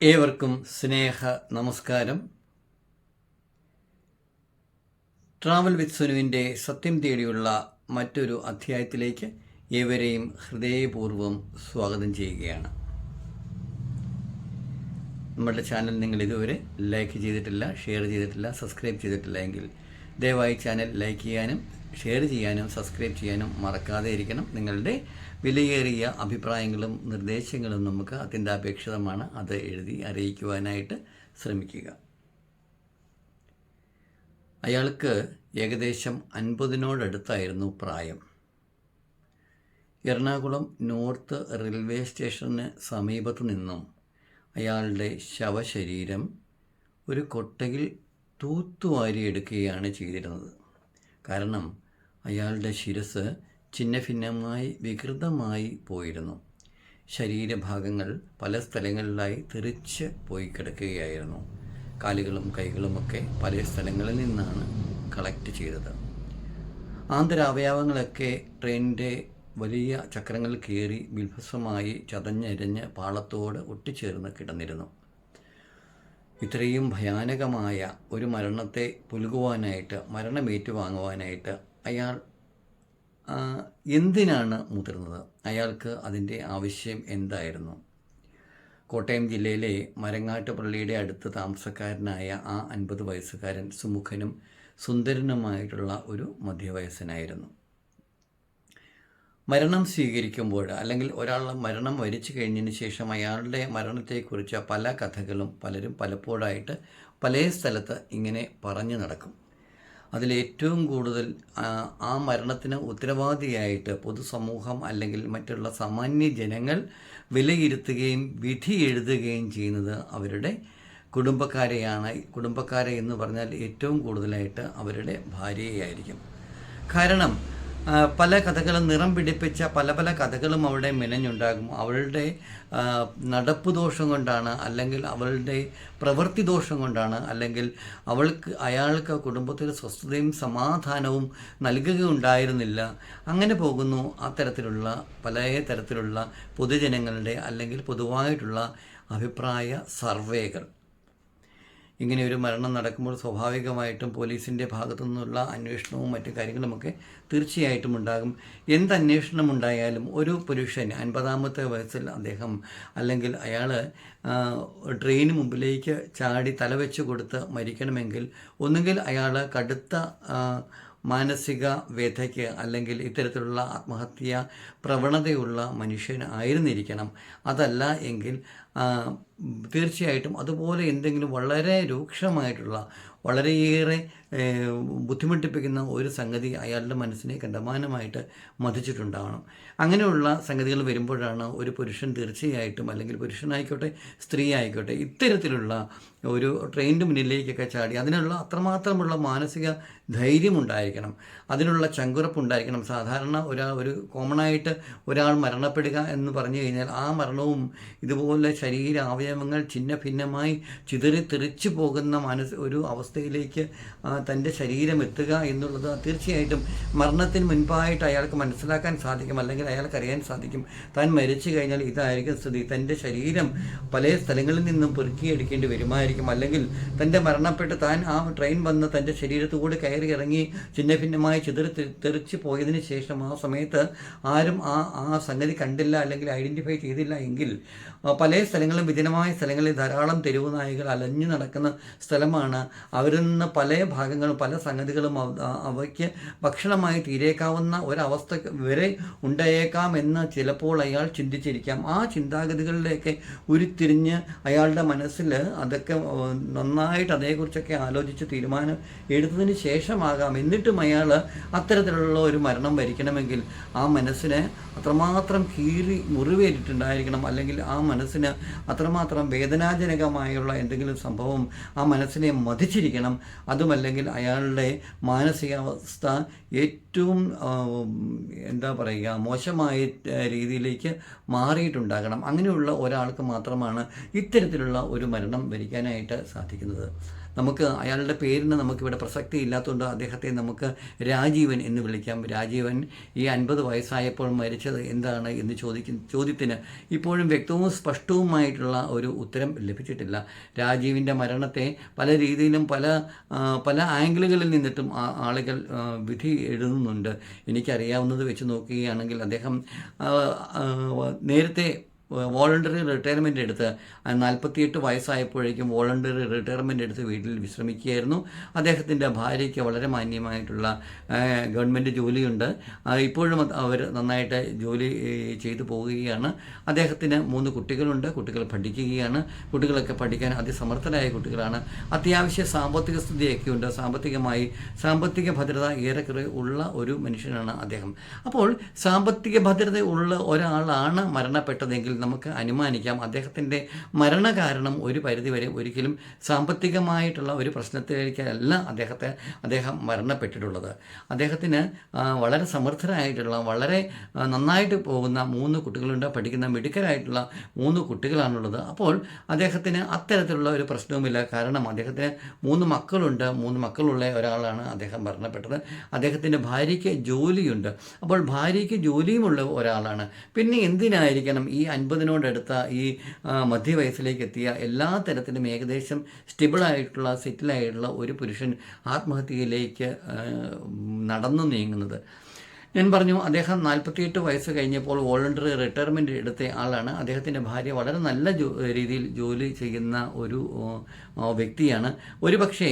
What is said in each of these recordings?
ഏവർക്കും സ്നേഹ നമസ്കാരം. Travel with സുനുവിന്റെ സത്യം തേടിയുള്ള മറ്റൊരു അധ്യായത്തിലേക്ക് ഏവരെയും ഹൃദയപൂർവം സ്വാഗതം ചെയ്യുകയാണ്. നമ്മുടെ ചാനൽ നിങ്ങൾ ഇതുവരെ ലൈക്ക് ചെയ്തിട്ടില്ല ഷെയർ ചെയ്തിട്ടില്ല സബ്സ്ക്രൈബ് ചെയ്തിട്ടില്ല എങ്കിൽ ദയവായി ചാനൽ ലൈക്ക് ചെയ്യാനും ഷെയർ ചെയ്യാനും സബ്സ്ക്രൈബ് ചെയ്യാനും മറക്കാതെ ഇരിക്കണം. നിങ്ങളുടെ വിലയേറിയ അഭിപ്രായങ്ങളും നിർദ്ദേശങ്ങളും നമുക്ക് അത്യന്താപേക്ഷിതമാണ്. അത് എഴുതി അറിയിക്കുവാനായിട്ട് ശ്രമിക്കുക. അയാൾക്ക് ഏകദേശം അൻപതിനോടടുത്തായിരുന്നു പ്രായം. എറണാകുളം നോർത്ത് റെയിൽവേ സ്റ്റേഷന് സമീപത്തു നിന്നും അയാളുടെ ശവശരീരം ഒരു കൊട്ടയിൽ തൂത്തുവാരിയെടുക്കുകയാണ് ചെയ്തിരുന്നത്. കാരണം അയാളുടെ ശിരസ് ഛിന്നഭിന്നമായി വികൃതമായി പോയിരുന്നു. ശരീരഭാഗങ്ങൾ പല സ്ഥലങ്ങളിലായി തെറിച്ച് പോയി കിടക്കുകയായിരുന്നു. കാലുകളും കൈകളുമൊക്കെ പല സ്ഥലങ്ങളിൽ നിന്നാണ് കളക്ട് ചെയ്തത്. ആന്തരാവയവങ്ങളൊക്കെ ട്രെയിനിന്റെ വലിയ ചക്രങ്ങൾ കയറി ബിൽഭസ്വമായി ചതഞ്ഞരിഞ്ഞ് പാളത്തോട് ഒട്ടിച്ചേർന്ന് കിടന്നിരുന്നു. ഇത്രയും ഭയാനകമായ ഒരു മരണത്തെ പുലുകുവാനായിട്ട് മരണമേറ്റുവാങ്ങുവാനായിട്ട് അയാൾ എന്തിനാണ് മുതിർന്നത്? അയാൾക്ക് അതിന്റെ ആവശ്യം എന്തായിരുന്നു? കോട്ടയം ജില്ലയിലെ മരങ്ങാട്ട് പള്ളിയുടെ അടുത്ത് താമസക്കാരനായ ആ അൻപത് വയസ്സുകാരൻ സുമുഖനും സുന്ദരനുമായിട്ടുള്ള ഒരു മധ്യവയസ്സനായിരുന്നു. മരണം സ്വീകരിക്കുമ്പോൾ അല്ലെങ്കിൽ ഒരാൾ മരണം വരിച്ചു കഴിഞ്ഞതിന് ശേഷം അയാളുടെ മരണത്തെക്കുറിച്ച് പല കഥകളും പലരും പലപ്പോഴായിട്ട് പല സ്ഥലത്ത് ഇങ്ങനെ പറഞ്ഞു നടക്കും. അതിലേറ്റവും കൂടുതൽ ആ, മരണത്തിന് ഉത്തരവാദിയായിട്ട് പൊതുസമൂഹം അല്ലെങ്കിൽ മറ്റുള്ള സാമാന്യ ജനങ്ങൾ വിലയിരുത്തുകയും വിധി എഴുതുകയും ചെയ്യുന്നത് അവരുടെ കുടുംബക്കാരെയാണ്. കുടുംബക്കാരെ എന്ന് പറഞ്ഞാൽ ഏറ്റവും കൂടുതലായിട്ട് അവരുടെ ഭാര്യയായിരിക്കും. കാരണം പല കഥകളും നിറം പിടിപ്പിച്ച പല പല കഥകളും അവളുടെ മെനഞ്ഞുണ്ടാകും. അവളുടെ നടപ്പ് ദോഷം കൊണ്ടാണ് അല്ലെങ്കിൽ അവളുടെ പ്രവൃത്തി ദോഷം കൊണ്ടാണ് അല്ലെങ്കിൽ അവൾക്ക് അയാൾക്ക് കുടുംബത്തിൽ സ്വസ്ഥതയും സമാധാനവും നൽകുകയുണ്ടായിരുന്നില്ല. അങ്ങനെ പോകുന്നു അത്തരത്തിലുള്ള പല തരത്തിലുള്ള പൊതുജനങ്ങളുടെ അല്ലെങ്കിൽ പൊതുവായിട്ടുള്ള അഭിപ്രായ സർവേകൾ. ഇങ്ങനെ ഒരു മരണം നടക്കുമ്പോൾ സ്വാഭാവികമായിട്ടും പോലീസിന്റെ ഭാഗത്തു നിന്നുള്ള അന്വേഷണവും മറ്റു കാര്യങ്ങളുമൊക്കെ തീർച്ചയായിട്ടും ഉണ്ടാകും. എന്ത് അന്വേഷണം ഉണ്ടായാലും ഒരു പുരുഷൻ അൻപതാമത്തെ വയസ്സിൽ അദ്ദേഹം അല്ലെങ്കിൽ അയാൾ ട്രെയിന് മുമ്പിലേക്ക് ചാടി തലവെച്ച് കൊടുത്ത് മരിക്കണമെങ്കിൽ ഒന്നുകിൽ അയാൾ കടുത്ത മാനസിക വ്യഥയ്ക്ക് അല്ലെങ്കിൽ ഇത്തരത്തിലുള്ള ആത്മഹത്യ പ്രവണതയുള്ള മനുഷ്യൻ ആയിരുന്നിരിക്കണം. അതല്ല എങ്കിൽ തീർച്ചയായിട്ടും അതുപോലെ എന്തെങ്കിലും വളരെ രൂക്ഷമായിട്ടുള്ള വളരെയേറെ ബുദ്ധിമുട്ടിപ്പിക്കുന്ന ഒരു സംഗതി അയാളുടെ മനസ്സിനെ കണ്ടമാനമായിട്ട് മതിച്ചിട്ടുണ്ടാവണം. അങ്ങനെയുള്ള സംഗതികൾ വരുമ്പോഴാണ് ഒരു പുരുഷൻ തീർച്ചയായിട്ടും അല്ലെങ്കിൽ പുരുഷനായിക്കോട്ടെ സ്ത്രീ ആയിക്കോട്ടെ ഇത്തരത്തിലുള്ള ഒരു ട്രെയിനിന്റെ മുന്നിലേക്കൊക്കെ ചാടി അതിനുള്ള അത്രമാത്രമുള്ള മാനസിക ധൈര്യം ഉണ്ടായിരിക്കണം. അതിനുള്ള ചങ്കുറപ്പ് ഉണ്ടായിരിക്കണം. സാധാരണ ഒരാൾ ഒരു കോമണായിട്ട് ഒരാൾ മരണപ്പെടുക എന്ന് പറഞ്ഞു കഴിഞ്ഞാൽ ആ മരണവും ഇതുപോലെ ശരീര അവയവങ്ങൾ ഛിന്ന ഭിന്നമായി ചിതറി തെറിച്ചു പോകുന്ന മനസ്സ് ഒരു അവസ്ഥയിലേക്ക് തന്റെ ശരീരം എത്തുക എന്നുള്ളത് തീർച്ചയായിട്ടും മരണത്തിന് മുൻപായിട്ട് അയാൾക്ക് മനസ്സിലാക്കാൻ സാധിക്കും അല്ലെങ്കിൽ അയാൾക്ക് അറിയാൻ സാധിക്കും. താൻ മരിച്ചു കഴിഞ്ഞാൽ ഇതായിരിക്കും സ്ഥിതി. തന്റെ ശരീരം പല സ്ഥലങ്ങളിൽ നിന്നും പെറുക്കിയെടുക്കേണ്ടി വരുമായിരിക്കും. അല്ലെങ്കിൽ തന്റെ മരണപ്പെട്ട് താൻ ആ ട്രെയിൻ വന്ന് തന്റെ ശരീരത്തുകൂടി കയറി ഇറങ്ങി ചിന്ന ഭിന്നമായി ചിതറി തെറിച്ച് പോയതിന് ശേഷം ആ സമയത്ത് ആരും ആ ആ സംഗതി കണ്ടില്ല അല്ലെങ്കിൽ ഐഡന്റിഫൈ ചെയ്തില്ല എങ്കിൽ പല സ്ഥലങ്ങളും വിജനമായ സ്ഥലങ്ങളിൽ ധാരാളം തെരുവ് നായകൾ അലഞ്ഞു നടക്കുന്ന സ്ഥലമാണ്. അവരിൽ നിന്ന് പല ഭാഗങ്ങളും പല സംഗതികളും അവയ്ക്ക് ഭക്ഷണമായി തീരേക്കാവുന്ന ഒരവസ്ഥ വരെ ഉണ്ടായേക്കാം എന്ന് ചിലപ്പോൾ അയാൾ ചിന്തിച്ചിരിക്കാം. ആ ചിന്താഗതികളിലേക്ക് ഉരുത്തിരിഞ്ഞ് അയാളുടെ മനസ്സിൽ അതൊക്കെ നന്നായിട്ട് അതേക്കുറിച്ചൊക്കെ ആലോചിച്ച് തീരുമാനം എടുത്തതിന് ശേഷമാകാം. എന്നിട്ടും അയാൾ അത്തരത്തിലുള്ള ഒരു മരണം വരിക്കണമെങ്കിൽ ആ മനസ്സിനെ അത്രമാത്രം കീറി മുറിവേറ്റിട്ടുണ്ടായിരിക്കണം. അല്ലെങ്കിൽ ആ മനസ്സിന് അത്രമാത്രം വേദനാജനകമായുള്ള എന്തെങ്കിലും സംഭവം ആ മനസ്സിനെ മതിച്ചിരിക്കണം. അതുമല്ലെങ്കിൽ അയാളുടെ മാനസികാവസ്ഥ ഏറ്റവും എന്താ പറയുക മോശമായ രീതിയിലേക്ക് മാറിയിട്ടുണ്ടാകണം. അങ്ങനെയുള്ള ഒരാൾക്ക് മാത്രമാണ് ഇത്തരത്തിലുള്ള ഒരു മരണം വരിക്കാനായിട്ട് സാധിക്കുന്നത്. നമുക്ക് അയാളുടെ പേരിന് നമുക്കിവിടെ പ്രസക്തി ഇല്ലാത്തതുകൊണ്ട് അദ്ദേഹത്തെ നമുക്ക് രാജീവൻ എന്ന് വിളിക്കാം. രാജീവൻ ഈ അൻപത് വയസ്സായപ്പോൾ മരിച്ചത് എന്താണ് എന്ന് ചോദിക്കുന്ന ചോദ്യത്തിന് ഇപ്പോഴും വ്യക്തവും സ്പഷ്ടവുമായിട്ടുള്ള ഒരു ഉത്തരം ലഭിച്ചിട്ടില്ല. രാജീവിന്റെ മരണത്തെ പല രീതിയിലും പല പല ആംഗിളുകളിൽ നിന്നിട്ടും ആളുകൾ വിധി എഴുതുന്നുണ്ട്. എനിക്കറിയാവുന്നത് വെച്ച് നോക്കുകയാണെങ്കിൽ അദ്ദേഹം നേരത്തെ വോളണ്ടറി റിട്ടയർമെന്റ് എടുത്ത് നാൽപ്പത്തിയെട്ട് വയസ്സായപ്പോഴേക്കും വോളണ്ടറി റിട്ടയർമെന്റ് എടുത്ത് വീട്ടിൽ വിശ്രമിക്കുകയായിരുന്നു. അദ്ദേഹത്തിന്റെ ഭാര്യയ്ക്ക് വളരെ മാന്യമായിട്ടുള്ള ഗവൺമെന്റ് ജോലിയുണ്ട്. ഇപ്പോഴും അവർ നന്നായിട്ട് ജോലി ചെയ്തു പോവുകയാണ്. അദ്ദേഹത്തിന് മൂന്ന് കുട്ടികളുണ്ട്. കുട്ടികൾ പഠിക്കുകയാണ്. കുട്ടികളൊക്കെ പഠിക്കാൻ അതിസമർത്ഥരായ കുട്ടികളാണ്. അത്യാവശ്യ സാമ്പത്തിക സ്ഥിതിയൊക്കെ ഉണ്ട് സാമ്പത്തികമായി സാമ്പത്തിക ഭദ്രത ഏറെക്കുറെ ഉള്ള ഒരു മനുഷ്യനാണ് അദ്ദേഹം. അപ്പോൾ സാമ്പത്തിക ഭദ്രത ഉള്ള ഒരാളാണ് മരണപ്പെട്ടതെങ്കിൽ നമുക്ക് അനുമാനിക്കാം. അദ്ദേഹത്തിന്റെ മരണകാരണം ഒരു പരിധിവരെ ഒരിക്കലും സാമ്പത്തികമായിട്ടുള്ള ഒരു പ്രശ്നത്തിലേക്കല്ല അദ്ദേഹത്തെ അദ്ദേഹം മരണപ്പെട്ടിട്ടുള്ളത്. അദ്ദേഹത്തിന് വളരെ സമർത്ഥരായിട്ടുള്ള വളരെ നന്നായിട്ട് പോകുന്ന മൂന്ന് കുട്ടികളുണ്ട്. പഠിക്കുന്ന മിടുക്കരായിട്ടുള്ള മൂന്ന് കുട്ടികളാണുള്ളത്. അപ്പോൾ അദ്ദേഹത്തിന് അത്തരത്തിലുള്ള ഒരു പ്രശ്നവുമില്ല. കാരണം അദ്ദേഹത്തിന് മൂന്ന് മക്കളുണ്ട്. മൂന്ന് മക്കളുള്ള ഒരാളാണ് അദ്ദേഹം മരണപ്പെട്ടത്. അദ്ദേഹത്തിന്റെ ഭാര്യയ്ക്ക് ജോലിയുണ്ട്. അപ്പോൾ ഭാര്യയ്ക്ക് ജോലിയുമുള്ള ഒരാളാണ്. പിന്നെ എന്തിനായിരിക്കണം ഈ അൻപതിനോടടുത്ത ഈ മധ്യവയസ്സിലേക്ക് എത്തിയ എല്ലാ തരത്തിലും ഏകദേശം സ്റ്റെബിളായിട്ടുള്ള സെറ്റിലായിട്ടുള്ള ഒരു പുരുഷൻ ആത്മഹത്യയിലേക്ക് നടന്നു നീങ്ങുന്നത്. ഞാൻ പറഞ്ഞു അദ്ദേഹം നാൽപ്പത്തിയെട്ട് വയസ്സ് കഴിഞ്ഞപ്പോൾ വോളണ്ടറി റിട്ടയർമെന്റ് എടുത്ത ആളാണ്. അദ്ദേഹത്തിന്റെ ഭാര്യ വളരെ നല്ല രീതിയിൽ ജോലി ചെയ്യുന്ന ഒരു വ്യക്തിയാണ്. ഒരു പക്ഷേ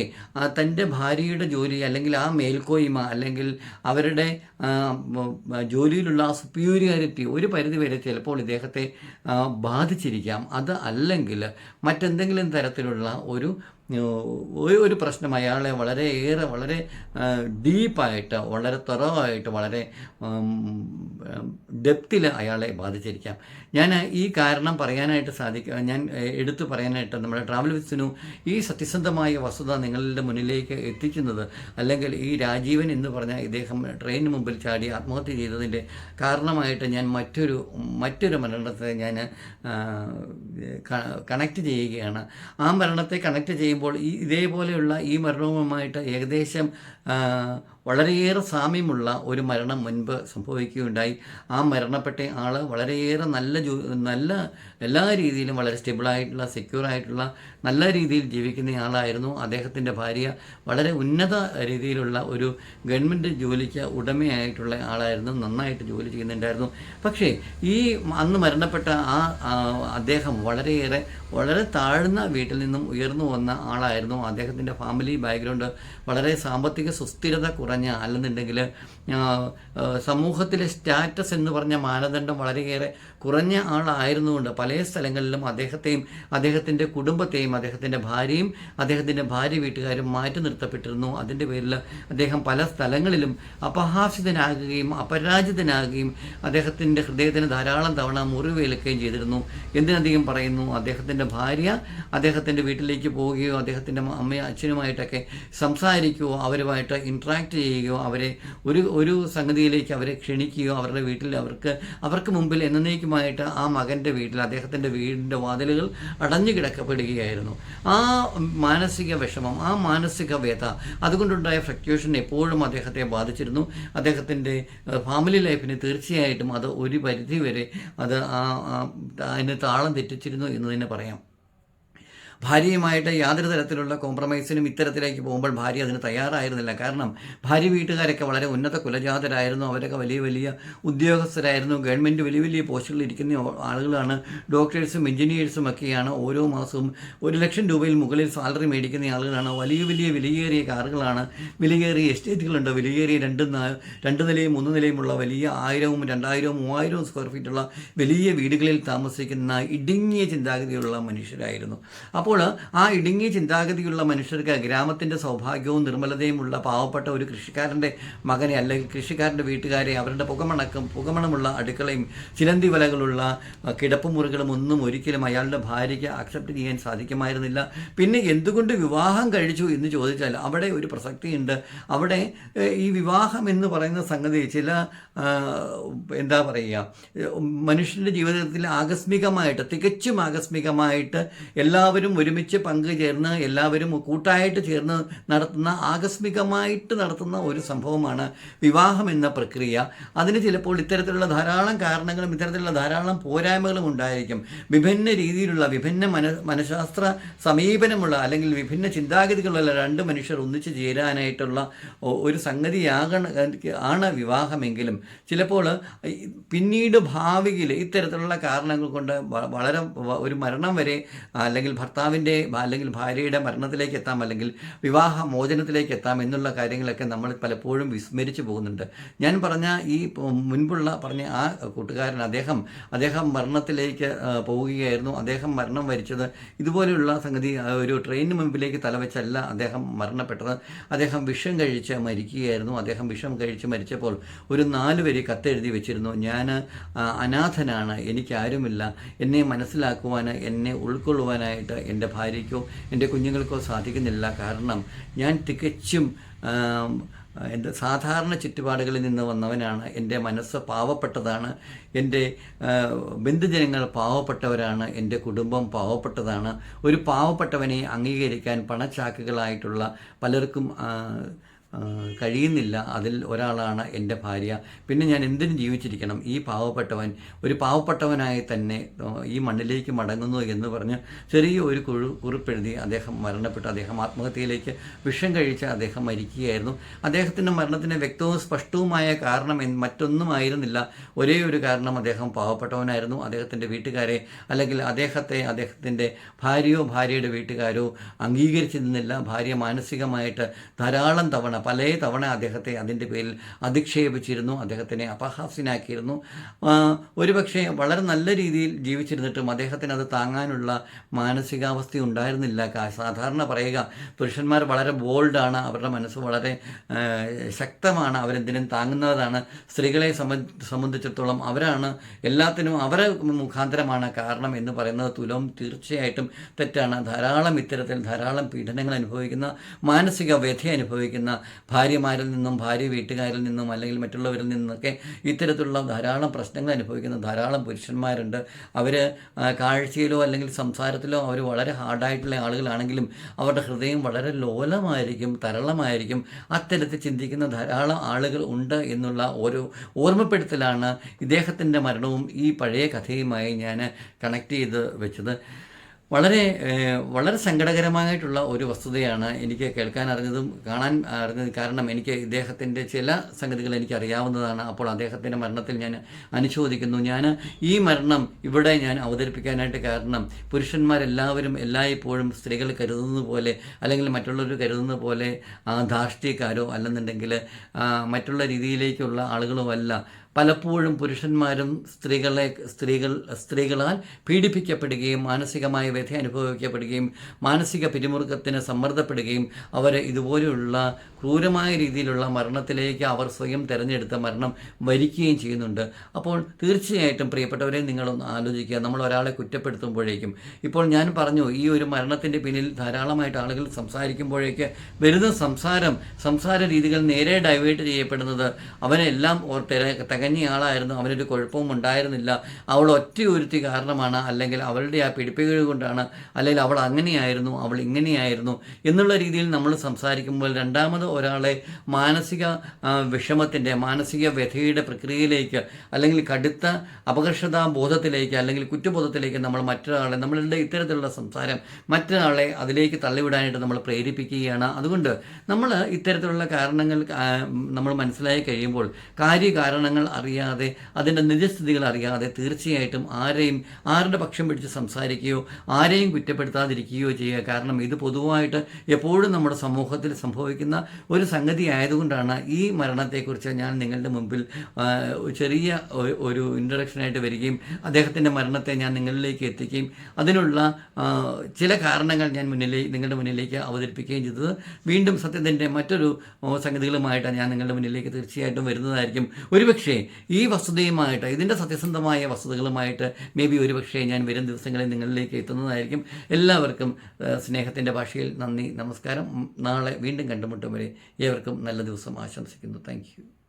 തന്റെ ഭാര്യയുടെ ജോലി അല്ലെങ്കിൽ ആ മേൽക്കോയ്മ അല്ലെങ്കിൽ അവരുടെ ജോലിയിലുള്ള ആ സുപ്പീരിയോറിറ്റി ഒരു പരിധിവരെ ചിലപ്പോൾ ഇദ്ദേഹത്തെ ബാധിച്ചിരിക്കാം. അത് അല്ലെങ്കിൽ മറ്റെന്തെങ്കിലും തരത്തിലുള്ള ഒരു ഒരു പ്രശ്നം അയാളെ വളരെ ഏറെ വളരെ ഡീപ്പായിട്ട് വളരെ തുറവായിട്ട് വളരെ ഡെപ്തിൽ അയാളെ ബാധിച്ചിരിക്കാം. ഞാൻ ഈ കാരണം പറയാനായിട്ട് സാധിക്കുക ഞാൻ എടുത്തു പറയാനായിട്ട് നമ്മുടെ ട്രാവൽ വിസിനു ഈ സത്യസന്ധമായ വസ്തുത നിങ്ങളുടെ മുന്നിലേക്ക് എത്തിക്കുന്നത് അല്ലെങ്കിൽ ഈ രാജീവൻ എന്ന് പറഞ്ഞ ഇദ്ദേഹം ട്രെയിനിന് മുമ്പിൽ ചാടി ആത്മഹത്യ ചെയ്തതിന്റെ കാരണമായിട്ട് ഞാൻ മറ്റൊരു മറ്റൊരു മരണത്തെ ഞാൻ കണക്ട് ചെയ്യുകയാണ്. ആ മരണത്തെ കണക്ട് ചെയ്യുമ്പോൾ ഈ ഇതേപോലെയുള്ള ഈ മരണവുമായിട്ട് ഏകദേശം വളരെയേറെ സാമ്യമുള്ള ഒരു മരണം മുൻപ് സംഭവിക്കുകയുണ്ടായി. ആ മരണപ്പെട്ട ആൾ വളരെയേറെ നല്ല ജോ നല്ല എല്ലാ രീതിയിലും വളരെ സ്റ്റെബിളായിട്ടുള്ള സെക്യൂർ ആയിട്ടുള്ള നല്ല രീതിയിൽ ജീവിക്കുന്ന ആളായിരുന്നു അദ്ദേഹത്തിന്റെ ഭാര്യ. വളരെ ഉന്നത രീതിയിലുള്ള ഒരു ഗവൺമെന്റ് ജോലിക്ക് ഉടമയായിട്ടുള്ള ആളായിരുന്നു. നന്നായിട്ട് ജോലി ചെയ്യുന്നുണ്ടായിരുന്നു. പക്ഷേ ഈ അന്ന് മരണപ്പെട്ട ആ അദ്ദേഹം വളരെയേറെ വളരെ താഴ്ന്ന വീട്ടിൽ നിന്നും ഉയർന്നു വന്ന ആളായിരുന്നു. അദ്ദേഹത്തിന്റെ ഫാമിലി ബാക്ക്ഗ്രൗണ്ട് വളരെ സാമ്പത്തിക സുസ്ഥിരത കുറഞ്ഞ അല്ലെന്നുണ്ടെങ്കിൽ സമൂഹത്തിലെ സ്റ്റാറ്റസ് എന്ന് പറഞ്ഞ മാനദണ്ഡം വളരെയേറെ കുറഞ്ഞ ആളായിരുന്നുകൊണ്ട് പല സ്ഥലങ്ങളിലും അദ്ദേഹത്തെയും അദ്ദേഹത്തിന്റെ കുടുംബത്തെയും അദ്ദേഹത്തിന്റെ ഭാര്യയും അദ്ദേഹത്തിന്റെ ഭാര്യ വീട്ടുകാരും മാറ്റി നിർത്തപ്പെട്ടിരുന്നു. അതിന്റെ പേരിൽ അദ്ദേഹം പല സ്ഥലങ്ങളിലും അപഹാസിതനാകുകയും അപരാജിതനാകുകയും അദ്ദേഹത്തിന്റെ ഹൃദയത്തിന് ധാരാളം തവണ മുറിവേൽക്കുകയും ചെയ്തിരുന്നു. എന്തിനധികം പറയുന്നു? അദ്ദേഹത്തിന്റെ ഭാര്യ അദ്ദേഹത്തിന്റെ വീട്ടിലേക്ക് പോവുകയോ അദ്ദേഹത്തിന്റെ അമ്മയും അച്ഛനുമായിട്ടൊക്കെ സംസാരിക്കുകയോ അവരുമായിട്ട് ഇൻട്രാക്ട് ചെയ്യുകയോ അവരെ ഒരു ഒരു സംഗതിയിലേക്ക് അവരെ ക്ഷണിക്കുകയോ അവരുടെ വീട്ടിൽ അവർക്ക് അവർക്ക് മുമ്പിൽ എന്നേക്കുമായിട്ട് ആ മകന്റെ വീട്ടിൽ അദ്ദേഹത്തിന്റെ വീടിന്റെ വാതിലുകൾ അടഞ്ഞു കിടക്കപ്പെടുകയായിരുന്നു. ആ മാനസിക വിഷമം ആ മാനസിക വ്യത അതുകൊണ്ടുണ്ടായ ഫ്ലക്ച്വേഷൻ എപ്പോഴും അദ്ദേഹത്തെ ബാധിച്ചിരുന്നു. അദ്ദേഹത്തിന്റെ ഫാമിലി ലൈഫിന് തീർച്ചയായിട്ടും അത് ഒരു പരിധി വരെ അത് ആ- അതിന് താളം തെറ്റിച്ചിരുന്നു എന്ന് തന്നെ പറയാം. ഭാര്യയുമായിട്ട് യാതൊരു തരത്തിലുള്ള കോംപ്രമൈസിനും ഇത്തരത്തിലേക്ക് പോകുമ്പോൾ ഭാര്യ അതിന് തയ്യാറായിരുന്നില്ല. കാരണം ഭാര്യ വീട്ടുകാരൊക്കെ വളരെ ഉന്നത കുലജാതരായിരുന്നു. അവരൊക്കെ വലിയ വലിയ ഉദ്യോഗസ്ഥരായിരുന്നു. ഗവൺമെന്റ് വലിയ വലിയ പോസ്റ്റുകളിൽ ഇരിക്കുന്ന ആളുകളാണ്. ഡോക്ടേഴ്സും എഞ്ചിനീയേഴ്സും ഒക്കെയാണ് ഓരോ മാസവും ഒരു ലക്ഷം രൂപയിൽ മുകളിൽ സാലറി മേടിക്കുന്ന ആളുകളാണ്. വലിയ വലിയ വിലയേറിയ കാറുകളാണ്. വിലയേറിയ എസ്റ്റേറ്റുകളുണ്ട്. വിലയേറിയ രണ്ട് രണ്ട് നിലയും മൂന്ന് നിലയുമുള്ള വലിയ ആയിരവും രണ്ടായിരവും മൂവായിരവും സ്ക്വയർ ഫീറ്റുള്ള വലിയ വീടുകളിൽ താമസിക്കുന്ന ഇടുങ്ങിയ ചിന്താഗതിയുള്ള മനുഷ്യരായിരുന്നു. അപ്പോൾ ആ ഇടുങ്ങിയ ചിന്താഗതിയുള്ള മനുഷ്യർക്ക് ഗ്രാമത്തിന്റെ സൗഭാഗ്യവും നിർമ്മലതയുമുള്ള പാവപ്പെട്ട ഒരു കൃഷിക്കാരന്റെ മകനെ അല്ലെങ്കിൽ കൃഷിക്കാരന്റെ വീട്ടുകാരെ അവരുടെ പുകമണക്കും പുകമണമുള്ള അടുക്കളയും ചിലന്തി വലകളുള്ള കിടപ്പുമുറികളും ഒന്നും ഒരിക്കലും അയാളുടെ ഭാര്യയ്ക്ക് അക്സെപ്റ്റ് ചെയ്യാൻ സാധിക്കുമായിരുന്നില്ല. പിന്നെ എന്തുകൊണ്ട് വിവാഹം കഴിച്ചു എന്ന് ചോദിച്ചാൽ അവിടെ ഒരു പ്രസക്തിയുണ്ട്. അവിടെ ഈ വിവാഹം എന്ന് പറയുന്ന സംഗതി ചില എന്താ പറയുക മനുഷ്യന്റെ ജീവിതത്തിൽ ആകസ്മികമായിട്ട് തികച്ചും ആകസ്മികമായിട്ട് എല്ലാവരും ഒരുമിച്ച് പങ്കുചേർന്ന് എല്ലാവരും കൂട്ടായിട്ട് ചേർന്ന് നടത്തുന്ന ആകസ്മികമായിട്ട് നടത്തുന്ന ഒരു സംഭവമാണ് വിവാഹം എന്ന പ്രക്രിയ. അതിന് ചിലപ്പോൾ ഇത്തരത്തിലുള്ള ധാരാളം കാരണങ്ങളും ഇത്തരത്തിലുള്ള ധാരാളം പോരായ്മകളും ഉണ്ടായിരിക്കും. വിഭിന്ന രീതിയിലുള്ള വിഭിന്ന മന മനഃശാസ്ത്ര സമീപനമുള്ള അല്ലെങ്കിൽ വിഭിന്ന ചിന്താഗതികളുള്ള രണ്ട് മനുഷ്യർ ഒന്നിച്ചു ചേരാനായിട്ടുള്ള ഒരു സംഗതിയാകണ ആണ് വിവാഹമെങ്കിലും. ചിലപ്പോൾ പിന്നീട് ഭാവിയിൽ ഇത്തരത്തിലുള്ള കാരണങ്ങൾ കൊണ്ട് വളരെ ഒരു മരണം വരെ അല്ലെങ്കിൽ ഭർത്താവിന്റെ അല്ലെങ്കിൽ ഭാര്യയുടെ മരണത്തിലേക്ക് എത്താം അല്ലെങ്കിൽ വിവാഹ മോചനത്തിലേക്ക് എത്താം എന്നുള്ള കാര്യങ്ങളൊക്കെ നമ്മൾ പലപ്പോഴും വിസ്മരിച്ചു പോകുന്നുണ്ട്. ഞാൻ പറഞ്ഞ ഈ മുൻപുള്ള പറഞ്ഞ ആ കൂട്ടുകാരൻ അദ്ദേഹം അദ്ദേഹം മരണത്തിലേക്ക് പോവുകയായിരുന്നു. അദ്ദേഹം മരണം വരിച്ചത് ഇതുപോലെയുള്ള സംഗതി ഒരു ട്രെയിനിന് മുമ്പിലേക്ക് തലവെച്ചല്ല അദ്ദേഹം മരണപ്പെട്ടത്. അദ്ദേഹം വിഷം കഴിച്ച് മരിക്കുകയായിരുന്നു. അദ്ദേഹം വിഷം കഴിച്ച് മരിച്ചപ്പോൾ ഒരു നാല് വരി കത്തെഴുതി വെച്ചിരുന്നു. ഞാൻ അനാഥനാണ്. എനിക്കാരുമില്ല. എന്നെ മനസ്സിലാക്കുവാൻ എന്നെ ഉൾക്കൊള്ളുവാനായിട്ട് എന്റെ ഭാര്യയ്ക്കോ എന്റെ കുഞ്ഞുങ്ങൾക്കോ സാധിക്കുന്നില്ല. കാരണം ഞാൻ തികച്ചും എന്റെ സാധാരണ ചുറ്റുപാടുകളിൽ നിന്ന് വന്നവനാണ്. എന്റെ മനസ്സ് പാവപ്പെട്ടതാണ്. എന്റെ ബന്ധുജനങ്ങൾ പാവപ്പെട്ടവരാണ്. എന്റെ കുടുംബം പാവപ്പെട്ടതാണ്. ഒരു പാവപ്പെട്ടവനെ അംഗീകരിക്കാൻ പണച്ചാക്കുകളായിട്ടുള്ള പലർക്കും കഴിയുന്നില്ല. അതിൽ ഒരാളാണ് എന്റെ ഭാര്യ. പിന്നെ ഞാൻ എന്തിനു ജീവിച്ചിരിക്കണം? ഈ പാവപ്പെട്ടവൻ ഒരു പാവപ്പെട്ടവനായി തന്നെ ഈ മണ്ണിലേക്ക് മടങ്ങുന്നു എന്ന് പറഞ്ഞ് ചെറിയ ഒരു കുഴു കുറിപ്പെഴുതി അദ്ദേഹം മരണപ്പെട്ടു. അദ്ദേഹം ആത്മഹത്യയിലേക്ക് വിഷം കഴിച്ച് അദ്ദേഹം മരിക്കുകയായിരുന്നു. അദ്ദേഹത്തിന്റെ മരണത്തിന് വ്യക്തവും സ്പഷ്ടവുമായ കാരണം മറ്റൊന്നുമായിരുന്നില്ല. ഒരേ ഒരു കാരണം അദ്ദേഹം പാവപ്പെട്ടവനായിരുന്നു. അദ്ദേഹത്തിന്റെ വീട്ടുകാരെ അല്ലെങ്കിൽ അദ്ദേഹത്തെ അദ്ദേഹത്തിന്റെ ഭാര്യയോ ഭാര്യയുടെ വീട്ടുകാരോ അംഗീകരിച്ചിരുന്നില്ല. ഭാര്യ മാനസികമായിട്ട് ധാരാളം തവണ പല തവണ അദ്ദേഹത്തെ അതിന്റെ പേരിൽ അധിക്ഷേപിച്ചിരുന്നു അദ്ദേഹത്തിനെ അപഹാസ്യനാക്കിയിരുന്നു. ഒരുപക്ഷെ വളരെ നല്ല രീതിയിൽ ജീവിച്ചിരുന്നിട്ടും അദ്ദേഹത്തിന് അത് താങ്ങാനുള്ള മാനസികാവസ്ഥ ഉണ്ടായിരുന്നില്ല. സാധാരണ പറയുക പുരുഷന്മാർ വളരെ ബോൾഡാണ് അവരുടെ മനസ്സ് വളരെ ശക്തമാണ് അവരെന്തിനും താങ്ങുന്നതാണ്. സ്ത്രീകളെ സംബ- സംബന്ധിച്ചിടത്തോളം അവരാണ് എല്ലാത്തിനും അവരെ മുഖാന്തരമാണ് കാരണം എന്ന് പറയുന്നത് തുലവും തീർച്ചയായിട്ടും തെറ്റാണ്. ധാരാളം ഇത്തരത്തിൽ ധാരാളം പീഡനങ്ങൾ അനുഭവിക്കുന്ന മാനസിക വ്യഥ അനുഭവിക്കുന്ന ഭാര്യമാരിൽ നിന്നും ഭാര്യ വീട്ടുകാരിൽ നിന്നും അല്ലെങ്കിൽ മറ്റുള്ളവരിൽ നിന്നൊക്കെ ഇത്തരത്തിലുള്ള ധാരാളം പ്രശ്നങ്ങൾ അനുഭവിക്കുന്ന ധാരാളം പുരുഷന്മാരുണ്ട്. അവർ കാഴ്ചയിലോ അല്ലെങ്കിൽ സംസാരത്തിലോ അവർ വളരെ ഹാർഡായിട്ടുള്ള ആളുകളാണെങ്കിലും അവരുടെ ഹൃദയം വളരെ ലോലമായിരിക്കും തരളമായിരിക്കും. അത്തരത്തിൽ ചിന്തിക്കുന്ന ധാരാളം ആളുകൾ ഉണ്ട് എന്നുള്ള ഒരു ഓർമ്മപ്പെടുത്തലാണ് ഇദ്ദേഹത്തിന്റെ മരണവും ഈ പഴയ കഥയുമായി ഞാൻ കണക്ട് ചെയ്ത് വെച്ചത്. വളരെ വളരെ സങ്കടകരമായിട്ടുള്ള ഒരു വസ്തുതയാണ് എനിക്ക് കേൾക്കാൻ അറിഞ്ഞതും കാണാൻ അറിഞ്ഞത് കാരണം എനിക്ക് ഇദ്ദേഹത്തിന്റെ ചില സംഗതികൾ എനിക്ക് അറിയാവുന്നതാണ് അപ്പോൾ അദ്ദേഹത്തിന്റെ മരണത്തിൽ ഞാൻ അനുശോചിക്കുന്നു. ഞാൻ ഈ മരണം ഇവിടെ ഞാൻ അവതരിപ്പിക്കാനായിട്ട് കാരണം പുരുഷന്മാരെല്ലാവരും എല്ലായ്പ്പോഴും സ്ത്രീകൾ കരുതുന്നത് പോലെ അല്ലെങ്കിൽ മറ്റുള്ളവർ കരുതുന്ന പോലെ ധാർഷ്ട്യക്കാരോ അല്ലെന്നുണ്ടെങ്കിൽ മറ്റുള്ള രീതിയിലേക്കുള്ള ആളുകളോ അല്ല. പലപ്പോഴും പുരുഷന്മാരും സ്ത്രീകളെ സ്ത്രീകൾ സ്ത്രീകളാൽ പീഡിപ്പിക്കപ്പെടുകയും മാനസികമായ വ്യഥ അനുഭവിക്കപ്പെടുകയും മാനസിക പിരിമുറുക്കത്തിന് സമ്മർദ്ദപ്പെടുകയും അവർ ഇതുപോലെയുള്ള ക്രൂരമായ രീതിയിലുള്ള മരണത്തിലേക്ക് അവർ സ്വയം തിരഞ്ഞെടുത്ത മരണം വരിക്കുകയും ചെയ്യുന്നുണ്ട്. അപ്പോൾ തീർച്ചയായിട്ടും പ്രിയപ്പെട്ടവരെ നിങ്ങളൊന്ന് ആലോചിക്കുക. നമ്മൾ ഒരാളെ കുറ്റപ്പെടുത്തുമ്പോഴേക്കും ഇപ്പോൾ ഞാൻ പറഞ്ഞു ഈ ഒരു മരണത്തിന്റെ പിന്നിൽ ധാരാളമായിട്ട് ആളുകൾ സംസാരിക്കുമ്പോഴേക്ക് വരുന്ന സംസാരം സംസാര രീതികൾ നേരെ ഡൈവേർട്ട് ചെയ്യപ്പെടുന്നത് അവനെല്ലാം ഓർ തിര- തികഞ്ഞ ആളായിരുന്നു. അവനൊരു കുഴപ്പവും ഉണ്ടായിരുന്നില്ല. അവൾ ഒറ്റ ഒരുത്തി കാരണമാണ്. അല്ലെങ്കിൽ അവളുടെ ആ പിടിപ്പുകൾ കൊണ്ടാണ്. അല്ലെങ്കിൽ അവൾ അങ്ങനെയായിരുന്നു അവൾ ഇങ്ങനെയായിരുന്നു എന്നുള്ള രീതിയിൽ നമ്മൾ സംസാരിക്കുമ്പോൾ രണ്ടാമത് ഒരാളെ മാനസിക വിഷമത്തിന്റെ മാനസിക വ്യഥയുടെ പ്രക്രിയയിലേക്ക് അല്ലെങ്കിൽ കടുത്ത അപകർഷതാ ബോധത്തിലേക്ക് അല്ലെങ്കിൽ കുറ്റബോധത്തിലേക്ക് നമ്മൾ മറ്റൊരാളെ നമ്മളുടെ ഇത്തരത്തിലുള്ള സംസാരം മറ്റൊരാളെ അതിലേക്ക് തള്ളിവിടാനായിട്ട് നമ്മൾ പ്രേരിപ്പിക്കുകയാണ്. അതുകൊണ്ട് നമ്മൾ ഇത്തരത്തിലുള്ള കാരണങ്ങൾ നമ്മൾ മനസ്സിലായി കഴിയുമ്പോൾ കാര്യകാരണങ്ങൾ അറിയാതെ അതിന്റെ നിജസ്ഥിതികൾ അറിയാതെ തീർച്ചയായിട്ടും ആരെയും ആരുടെ പക്ഷം പിടിച്ച് സംസാരിക്കുകയോ ആരെയും കുറ്റപ്പെടുത്താതിരിക്കുകയോ ചെയ്യുക. കാരണം ഇത് പൊതുവായിട്ട് എപ്പോഴും നമ്മുടെ സമൂഹത്തിൽ സംഭവിക്കുന്ന ഒരു സംഗതി ആയതുകൊണ്ടാണ് ഈ മരണത്തെക്കുറിച്ച് ഞാൻ നിങ്ങളുടെ മുമ്പിൽ ചെറിയ ഒരു- ഇൻട്രഡക്ഷനായിട്ട് വരികയും അദ്ദേഹത്തിന്റെ മരണത്തെ ഞാൻ നിങ്ങളിലേക്ക് എത്തിക്കുകയും അതിനുള്ള ചില കാരണങ്ങൾ ഞാൻ മുന്നിലേക്ക് നിങ്ങളുടെ മുന്നിലേക്ക് അവതരിപ്പിക്കുകയും ചെയ്തത് വീണ്ടും സത്യത്തിന്റെ മറ്റൊരു സംഗതികളുമായിട്ടാണ് സംഗതികളുമായിട്ട് ഞാൻ നിങ്ങളുടെ മുന്നിലേക്ക് തീർച്ചയായിട്ടും വരുന്നതായിരിക്കും. ഒരുപക്ഷേ ഈ വസ്തുതയുമായിട്ട് ഇതിന്റെ സത്യസന്ധമായ വസ്തുതകളുമായിട്ട് മേ ബി ഒരുപക്ഷേ ഞാൻ വരും ദിവസങ്ങളിൽ നിങ്ങളിലേക്ക് എത്തുന്നതായിരിക്കും. എല്ലാവർക്കും സ്നേഹത്തിന്റെ ഭാഷയിൽ നന്ദി നമസ്കാരം. നാളെ വീണ്ടും കണ്ടുമുട്ടും വരെ ഏവർക്കും നല്ല ദിവസം ആശംസിക്കുന്നു. താങ്ക്